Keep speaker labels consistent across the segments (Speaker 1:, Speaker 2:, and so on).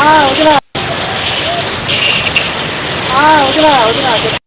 Speaker 1: 아, 어디나. 아, 어디나, 어디나.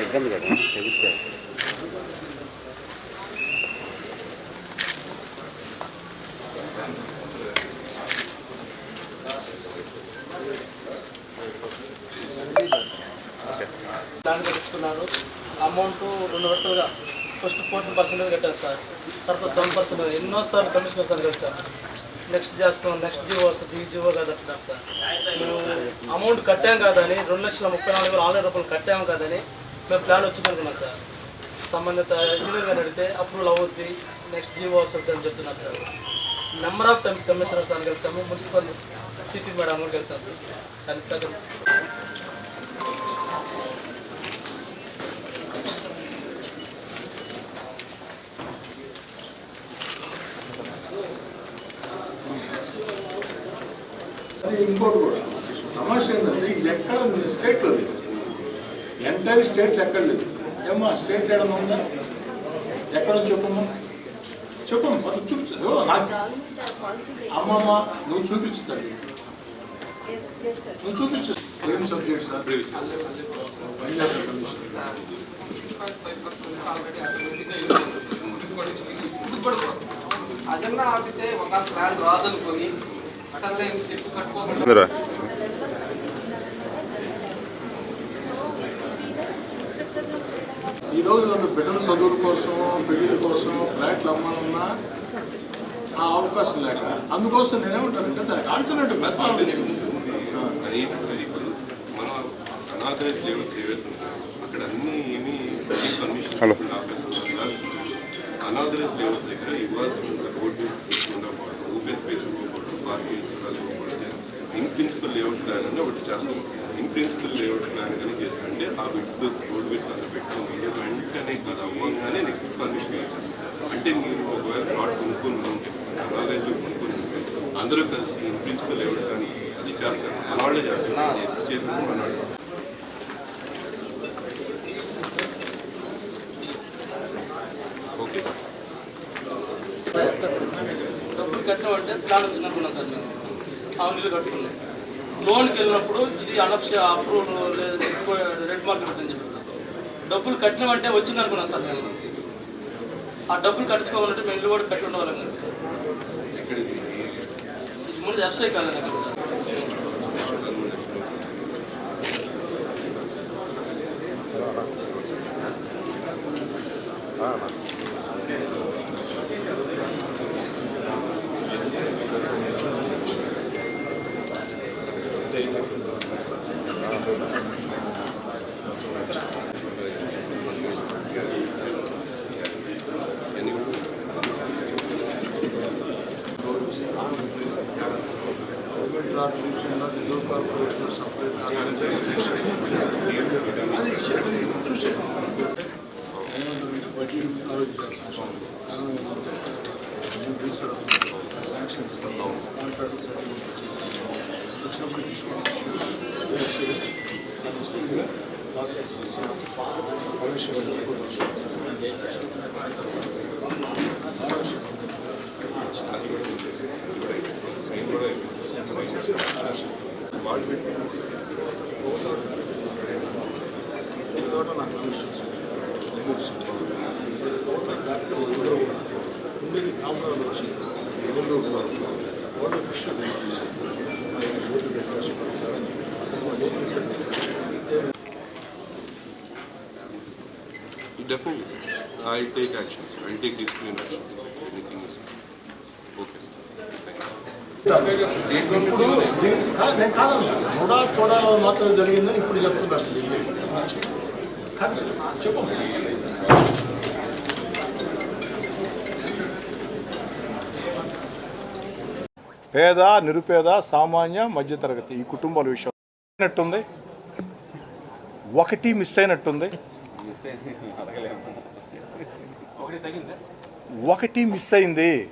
Speaker 2: ఇబ్బంది కదా తెలిస్తే
Speaker 1: ప్లాన్ కట్టించుకున్నాను అమౌంట్ రెండు విడతలుగా ఫస్ట్ ఫోర్టీన్ పర్సెంటేజ్ కట్టారు సార్. తర్వాత సెవెన్ పర్సెంట్ ఎన్నోసార్లు కమిషన్ సార్ కదా సార్. నెక్స్ట్ చేస్తాం నెక్స్ట్ జీవో వస్తుంది ఈ జీవో కాదు అంటున్నారు సార్. మేము అమౌంట్ కట్టాం కాదని రెండు లక్షల ముప్పై నాలుగు వేల ఆరు రూపాయలు కట్టాం కాదని మేము ప్లాన్ వచ్చిందనుకున్నాం సార్. సంబంధిత ఇంజనీర్ గారు అడిగితే అప్రూవల్ అవుద్ది నెక్స్ట్ జీవో వస్తుంది అని చెప్తున్నారు sir. Number of times commissioner sir కలిసాము మున్సిపల్ సిపి మేడం కూడా కలిసాం సార్. దానికి
Speaker 3: ఇంకోటి కూడా. సమస్య ఏంటంటే ఇది ఎక్కడ స్టేట్లో లేదు ఎంటైర్ స్టేట్ ఎక్కడ లేదు ఏమో స్టేట్ ఏడన్నా ఉందా? ఎక్కడ చెప్పమ్మా చెప్పమ్మా అది చూపించదు అమ్మమ్మ నువ్వు చూపించు తల్లి. నువ్వు చూపించు. Same subject sir? Punjab commission
Speaker 4: అదన్నా ఆపితే ఒక ప్లాన్ రాదనుకొని అటల్లా ఇంక చెప్పు కట్టుకోకుండా
Speaker 3: ఈ రోజు నన్ను బిడ్డల చదువుల కోసం పెళ్ళిల కోసం ఫ్లాట్లు అమ్మాలన్నా ఆ అవకాశం లేక. అందుకోసం నేనేమంటానంటే దానికి ఆల్టర్నేటివ్ మెథడాలజీ
Speaker 5: మన అనాథరైజ్ లెవెల్స్ అక్కడ అన్ని ఏమి పర్మిషన్ అనాథరైజ్ లెవెల్స్ దగ్గర ఇవ్వాల్సిన రోడ్డు ఉండకపోవడం ఓపెన్ స్పేస్ ఇవ్వకపోవడం parking in principle layout plan అని ఒకటి చేస్తాం ఇన్ ప్రిన్సిపల్ లేఅవుట్ ప్లాన్ కానీ చేస్తారంటే ఆ విత్ రోడ్ విత్ అలా పెట్టుకుని వెంటనే అది అవ్వగానే నెక్స్ట్ పర్మిషన్ చేస్తారు అంటే మీరు ఒకవేళ ప్లాట్ కొనుక్కొని ఉంటే అలాగైతే కొనుక్కొని ఉంటే అందరూ కలిసి ఇన్ ప్రిన్సిపల్ లేఅవుట్ కానీ అది చేస్తారు మనవాళ్ళే చేస్తారు అసిస్ట్ మనవాళ్ళు ఓకే సార్.
Speaker 1: కట్టామంటే ప్లాన్ వచ్చింది అనుకున్నాం సార్ మేము. ఆఫీసులు కట్టుకున్నాం. లోన్కి వెళ్ళినప్పుడు ఇది అనఫ్ష అప్రూవల్ రెడ్ మార్కెట్ పెట్టని చెప్పి డబ్బులు కట్టినామంటే వచ్చిందనుకున్నా సార్ మేము. ఆ డబ్బులు కట్టుకోవాలంటే మేము కూడా కట్టి ఉండవాలి సార్. ముందు ఎఫ్ఐ కాలేదు
Speaker 5: కదా sir. Ah, büyüklerinde dört arkadaşlar saklayıp Hani içeride
Speaker 6: husus Thank you. ఉండేది కామరాలు వచ్చి నెల్లూరు వరకు water fish
Speaker 5: Definitely, sir. I'll take actions. I'll take discipline actions. Anything is okay, sir. State
Speaker 6: ఇప్పుడు దీని- కా- నేను కాదన్నా నూడా తోడాలో మాత్రం జరిగిందని ఇప్పుడు చెప్తున్నాను కాదు చెప్పు పేద నిరుపేద సామాన్య మధ్యతరగతి ఈ కుటుంబాల విషయం అయినట్టుంది. ఒకటి మిస్ అయినట్టుంది. ఒకటి మిస్ అయింది.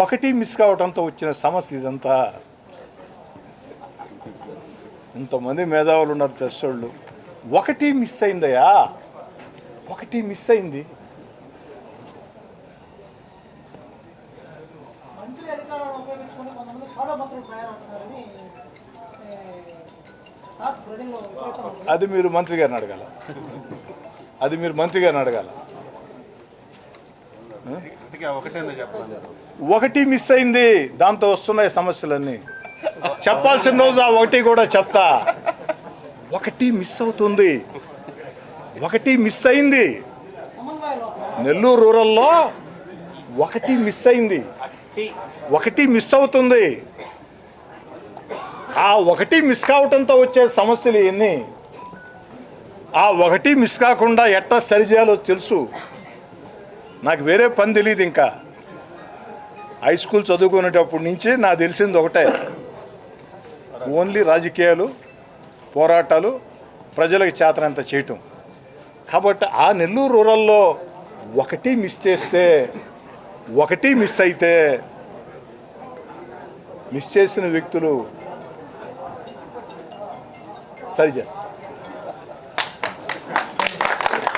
Speaker 6: ఒకటి మిస్ కావడంతో వచ్చిన సమస్య ఇదంతా. ఇంతమంది మేధావులు ఉన్నారు ప్రెస్ వాళ్ళు ఒకటి మిస్ అయిందయ్యా. ఒకటి మిస్ అయింది. అది మీరు మంత్రి గారిని అడగాల. అది మీరు మంత్రి గారిని అడగాల. ఒకటి మిస్ అయింది దాంతో వస్తున్నాయి సమస్యలన్నీ. చెప్పాల్సిన రోజు ఆ ఒకటి కూడా చెప్తా. ఒకటి మిస్ అవుతుంది. ఒకటి మిస్ అయింది. నెల్లూరు రూరల్లో ఒకటి మిస్ అయింది. ఒకటి మిస్ అవుతుంది. ఆ ఒకటి మిస్ కావటంతో వచ్చే సమస్యలు ఎన్ని? ఆ ఒకటి మిస్ కాకుండా ఎట్టా సరిచేయాలో తెలుసు. నాకు వేరే పని తెలియదు ఇంకా. హై స్కూల్ చదువుకునేటప్పటి నుంచి నాకు తెలిసింది ఒకటే. ఓన్లీ రాజకీయాలు పోరాటాలు ప్రజలకు చేతనంత చేయటం. కాబట్టి ఆ నెల్లూరు రూరల్లో ఒకటి మిస్ చేస్తే ఒకటి మిస్ అయితే మిస్ చేసిన వ్యక్తులు సరి చేస్తారు.